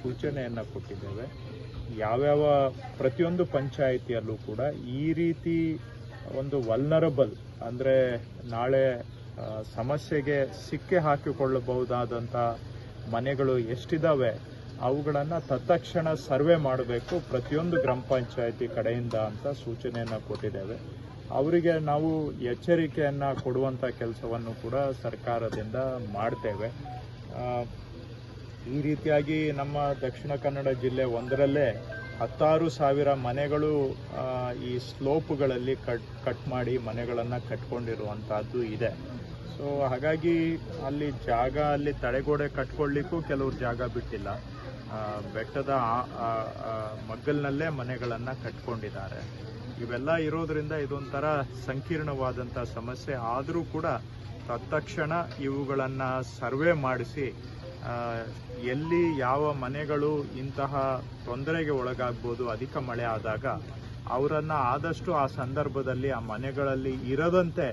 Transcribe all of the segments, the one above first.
ಸೂಚನೆಯನ್ನು ಕೊಟ್ಟಿದ್ದೇವೆ. ಯಾವ್ಯಾವ ಪ್ರತಿಯೊಂದು ಪಂಚಾಯಿತಿಯಲ್ಲೂ ಕೂಡ ಈ ರೀತಿ ಒಂದು ವಲ್ನರಬಲ್ ಅಂದರೆ ನಾಳೆ ಸಮಸ್ಯೆಗೆ ಸಿಕ್ಕೆ ಹಾಕಿಕೊಳ್ಳಬಹುದಾದಂಥ ಮನೆಗಳು ಎಷ್ಟಿದ್ದಾವೆ ಅವುಗಳನ್ನು ತತ್ಕ್ಷಣ ಸರ್ವೆ ಮಾಡಬೇಕು ಪ್ರತಿಯೊಂದು ಗ್ರಾಮ ಪಂಚಾಯಿತಿ ಕಡೆಯಿಂದ ಅಂತ ಸೂಚನೆಯನ್ನು ಕೊಟ್ಟಿದ್ದೇವೆ. ಅವರಿಗೆ ನಾವು ಎಚ್ಚರಿಕೆಯನ್ನು ಕೊಡುವಂಥ ಕೆಲಸವನ್ನು ಕೂಡ ಸರ್ಕಾರದಿಂದ ಮಾಡ್ತೇವೆ. ಈ ರೀತಿಯಾಗಿ ನಮ್ಮ ದಕ್ಷಿಣ ಕನ್ನಡ ಜಿಲ್ಲೆ ಒಂದರಲ್ಲೇ ಹತ್ತಾರು ಸಾವಿರ ಮನೆಗಳು ಈ ಸ್ಲೋಪ್ಗಳಲ್ಲಿ ಕಟ್ ಕಟ್ ಮಾಡಿ ಮನೆಗಳನ್ನು ಕಟ್ಕೊಂಡಿರುವಂತಹದ್ದು ಇದೆ. ಸೊ ಹಾಗಾಗಿ ಅಲ್ಲಿ ಜಾಗ, ಅಲ್ಲಿ ತಡೆಗೋಡೆ ಕಟ್ಕೊಳ್ಳಿಕ್ಕೂ ಕೆಲವರು ಜಾಗ ಬಿಟ್ಟಿಲ್ಲ. ಬೆಟ್ಟದ ಮಗ್ಗಲ್ನಲ್ಲೇ ಮನೆಗಳನ್ನು ಕಟ್ಕೊಂಡಿದ್ದಾರೆ. ಇವೆಲ್ಲ ಇರೋದ್ರಿಂದ ಇದೊಂಥರ ಸಂಕೀರ್ಣವಾದಂಥ ಸಮಸ್ಯೆ. ಆದರೂ ಕೂಡ ತತ್ಕ್ಷಣ ಇವುಗಳನ್ನು ಸರ್ವೆ ಮಾಡಿಸಿ ಎಲ್ಲಿ ಯಾವ ಮನೆಗಳು ಇಂತಹ ತೊಂದರೆಗೆ ಒಳಗಾಗ್ಬೋದು, ಅಧಿಕ ಮಳೆ ಆದಾಗ, ಅವರನ್ನು ಆದಷ್ಟು ಆ ಸಂದರ್ಭದಲ್ಲಿ ಆ ಮನೆಗಳಲ್ಲಿ ಇರದಂತೆ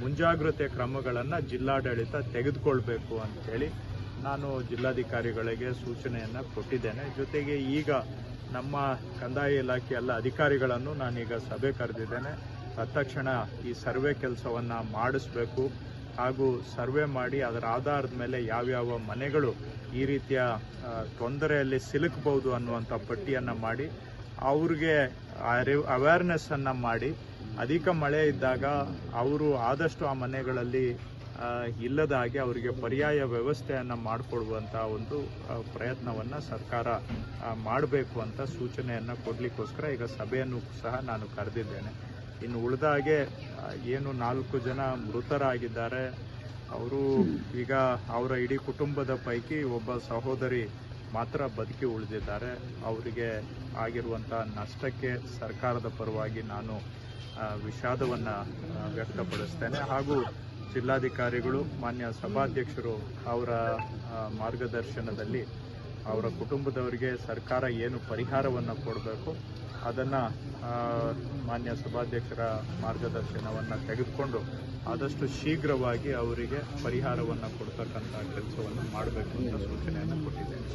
ಮುಂಜಾಗ್ರತೆ ಕ್ರಮಗಳನ್ನು ಜಿಲ್ಲಾಡಳಿತ ತೆಗೆದುಕೊಳ್ಬೇಕು ಅಂತೇಳಿ ನಾನು ಜಿಲ್ಲಾಧಿಕಾರಿಗಳಿಗೆ ಸೂಚನೆಯನ್ನು ಕೊಟ್ಟಿದ್ದೇನೆ. ಜೊತೆಗೆ ಈಗ ನಮ್ಮ ಕಂದಾಯ ಇಲಾಖೆ ಎಲ್ಲ ಅಧಿಕಾರಿಗಳನ್ನು ನಾನೀಗ ಸಭೆ ಕರೆದಿದ್ದೇನೆ. ತತ್ಕ್ಷಣ ಈ ಸರ್ವೆ ಕೆಲಸವನ್ನು ಮಾಡಿಸ್ಬೇಕು. ಹಾಗೂ ಸರ್ವೆ ಮಾಡಿ ಅದರ ಆಧಾರದ ಮೇಲೆ ಯಾವ್ಯಾವ ಮನೆಗಳು ಈ ರೀತಿಯ ತೊಂದರೆಯಲ್ಲಿ ಸಿಲುಕಬಹುದು ಅನ್ನುವಂಥ ಪಟ್ಟಿಯನ್ನು ಮಾಡಿ, ಅವ್ರಿಗೆ ಅವೇರ್ನೆಸ್ ಅವೇರ್ನೆಸ್ಸನ್ನು ಮಾಡಿ, ಅಧಿಕ ಮಳೆ ಇದ್ದಾಗ ಅವರು ಆದಷ್ಟು ಆ ಮನೆಗಳಲ್ಲಿ ಇಲ್ಲದ ಹಾಗೆ ಅವರಿಗೆ ಪರ್ಯಾಯ ವ್ಯವಸ್ಥೆಯನ್ನು ಮಾಡಿಕೊಡುವಂಥ ಒಂದು ಪ್ರಯತ್ನವನ್ನ ಸರ್ಕಾರ ಮಾಡಬೇಕು ಅಂತ ಸೂಚನೆಯನ್ನು ಕೊಡಲಿಕ್ಕೋಸ್ಕರ ಈಗ ಸಭೆಯನ್ನು ಸಹ ನಾನು ಕರೆದಿದ್ದೇನೆ. ಇನ್ನು ಉಳಿದ ಹಾಗೆ ಏನು ನಾಲ್ಕು ಜನ ಮೃತರಾಗಿದ್ದಾರೆ. ಅವರು ಈಗ ಅವರ ಇಡೀ ಕುಟುಂಬದ ಪೈಕಿ ಒಬ್ಬ ಸಹೋದರಿ ಮಾತ್ರ ಬದುಕಿ ಉಳಿದಿದ್ದಾರೆ. ಅವರಿಗೆ ಆಗಿರುವಂಥ ನಷ್ಟಕ್ಕೆ ಸರ್ಕಾರದ ಪರವಾಗಿ ನಾನು ವಿಷಾದವನ್ನು ವ್ಯಕ್ತಪಡಿಸ್ತೇನೆ. ಹಾಗೂ ಜಿಲ್ಲಾಧಿಕಾರಿಗಳು, ಮಾನ್ಯ ಸಭಾಧ್ಯಕ್ಷರು ಅವರ ಮಾರ್ಗದರ್ಶನದಲ್ಲಿ ಅವರ ಕುಟುಂಬದವರಿಗೆ ಸರ್ಕಾರ ಏನು ಪರಿಹಾರವನ್ನು ಕೊಡಬೇಕು ಅದನ್ನು ಮಾನ್ಯ ಸಭಾಧ್ಯಕ್ಷರ ಮಾರ್ಗದರ್ಶನವನ್ನು ತೆಗೆದುಕೊಂಡು ಆದಷ್ಟು ಶೀಘ್ರವಾಗಿ ಅವರಿಗೆ ಪರಿಹಾರವನ್ನು ಕೊಡ್ತಕ್ಕಂಥ ಕೆಲಸವನ್ನು ಮಾಡಬೇಕು ಅಂತ ಸೂಚನೆಯನ್ನು ಕೊಟ್ಟಿದ್ದೇನೆ.